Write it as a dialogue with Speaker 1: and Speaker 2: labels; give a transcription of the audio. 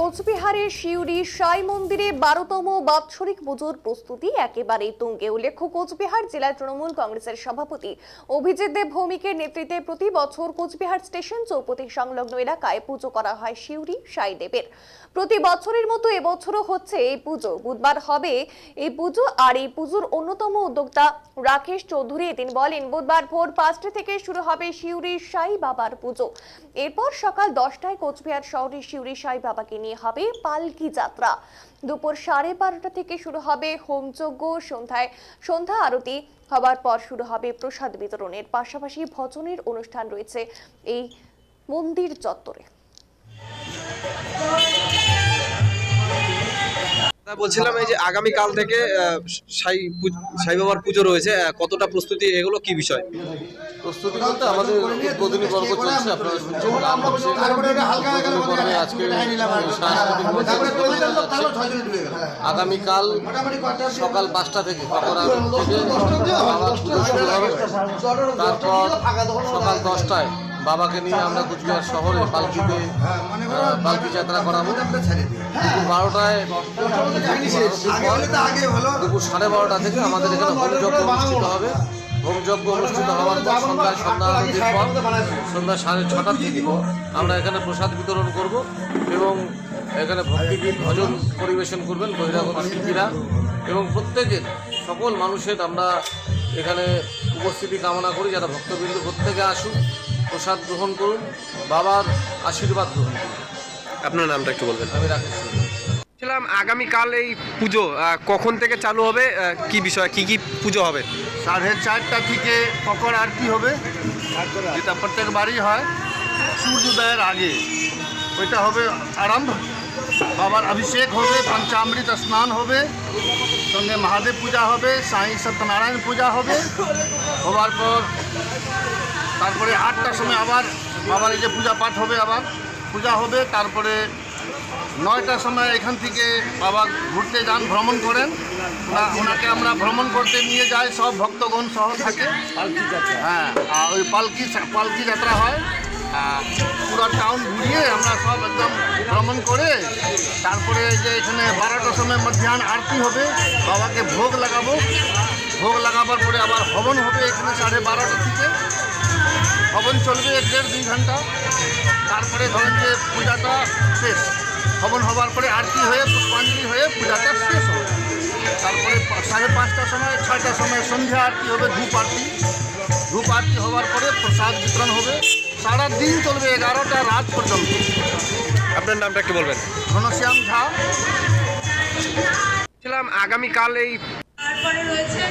Speaker 1: কোচবিহারের শিউরি সাই মন্দিরে বারোতম বাৎসরিক পুজোর প্রস্তুতি একেবারেই তুঙ্গে, উল্লেখ্য কোচবিহার জেলা তৃণমূল কংগ্রেসের সভাপতি অভিজিৎ দেব ভৌমিকের নেতৃত্বে প্রতি বছর কোচবিহার স্টেশন চৌপতি সংলগ্ন এলাকায় পুজো করা হয় শিউরি সাই দেবের। প্রতি বছরের মতো এবছরও হচ্ছে এই পুজো। বুধবার হবে এই পুজো আর এই পুজোর অন্যতম উদ্যোক্তা রাকেশ চৌধুরী তিনি বলেন, বুধবার ভোর পাঁচটা থেকে শুরু হবে শিউরি সাই বাবার পুজো। এরপর সকাল দশটায় কোচবিহার শহরে শিউরি সাই বাবাকে নিয়ে হবে পালকি যাত্রা। দুপুর সাড়ে বারোটা থেকে শুরু হবে হোমযজ্ঞ। সন্ধ্যায় সন্ধ্যা আরতি হবার পর শুরু হবে প্রসাদ বিতরণের। পাশাপাশি ভজনের অনুষ্ঠান রয়েছে এই মন্দির চত্বরে।
Speaker 2: বলছিলাম এই যে আগামী কাল থেকে সাই সাই বাবার পুজো রয়েছে কতটা প্রস্তুতি এগুলো কি বিষয়?
Speaker 3: প্রস্তুতি বলতে আমাদের উদ্বোধনী পর্ব চলছে আপনারা শুনছেন। আগামীকাল সকাল পাঁচটা থেকে তারপর সকাল দশটায় বাবাকে নিয়ে আমরা কুচবিহার শহরে পালকিতে পালকি যাত্রা করাবো। দুপুর বারোটায় দুপুর সাড়ে বারোটা থেকে আমাদের এখানে হোমযজ্ঞ অনুষ্ঠিত হবে। হোমযজ্ঞ অনুষ্ঠিত হওয়ার পর সন্ধ্যায় সন্ধ্যা আরতির পর সন্ধ্যা সাড়ে ছটার থেকে আমরা এখানে প্রসাদ বিতরণ করব এবং এখানে ভক্তিগীত ভজন পরিবেশন করবেন বহিরাগত শিল্পীরা। এবং প্রত্যেকের সকল মানুষের আমরা এখানে উপস্থিতি কামনা করি যারা ভক্তবৃন্দ প্রত্যেকে আসুন প্রসাদ গ্রহণ করুন বাবার আশীর্বাদ গ্রহণ করুন।
Speaker 2: আপনার নামটা একটু বলবেন।
Speaker 3: আমি রাকেশ।
Speaker 2: বলছিলাম আগামীকাল এই পুজো আহ, কখন থেকে চালু হবে? আহ, কি বিষয় কি কি পুজো হবে?
Speaker 4: সাড়ে চারটা থেকে পকর আরতি হবে? যেটা প্রত্যেক বাড়ি হয় সূর্যোদয়ের আগে। ওইটা হবে আরম্ভ। বাবার অভিষেক হবে পঞ্চামৃত স্নান হবে সঙ্গে মহাদেব পূজা হবে সাই সত্যনারায়ণ পূজা হবে। হবার পর তারপরে আটটার সময় আবার বাবার এই যে পূজা পাঠ হবে আবার। পূজা হবে, তারপরে নয়টার সময় এখান থেকে বাবা ঘুরতে যান, ভ্রমণ করেন। ওনাকে আমরা ভ্রমণ করতে নিয়ে যাই, সব ভক্তগণ সহ থাকে। হ্যাঁ আর ওই পালকি পালকি যাত্রা হয়। পুরো টাউন ঘুরিয়ে আমরা সব একদম ভ্রমণ করে, তারপরে যে এখানে বারোটার সময় মধ্যাহ্ন আরতি হবে, বাবাকে ভোগ লাগাবো। ভোগ লাগাবার পরে আবার হবন হবে এখানে সাড়ে বারোটা থেকে হবন চলবে এক দেড় দুই ঘণ্টা। তারপরে ধরেন যে পূজাটা শেষ। হবন হবার পরে আরতি হয়ে পুষ্পাঞ্জলি হয়ে পূজাটা শেষ হবে। তারপরে সাড়ে পাঁচটার সময় ছয়টার সময় সন্ধ্যা আরতি হবে ধূপ আরতি। ধূপ আরতি হওয়ার পরে প্রসাদ বিতরণ হবে। সারা দিন চলবে এগারোটা রাত পর্যন্ত।
Speaker 2: আপনার নামটা একটু বলবেন।
Speaker 4: ঘনশ্যাম ঝা।
Speaker 2: বলছিলাম আগামীকাল এই
Speaker 5: তারপরে রয়েছে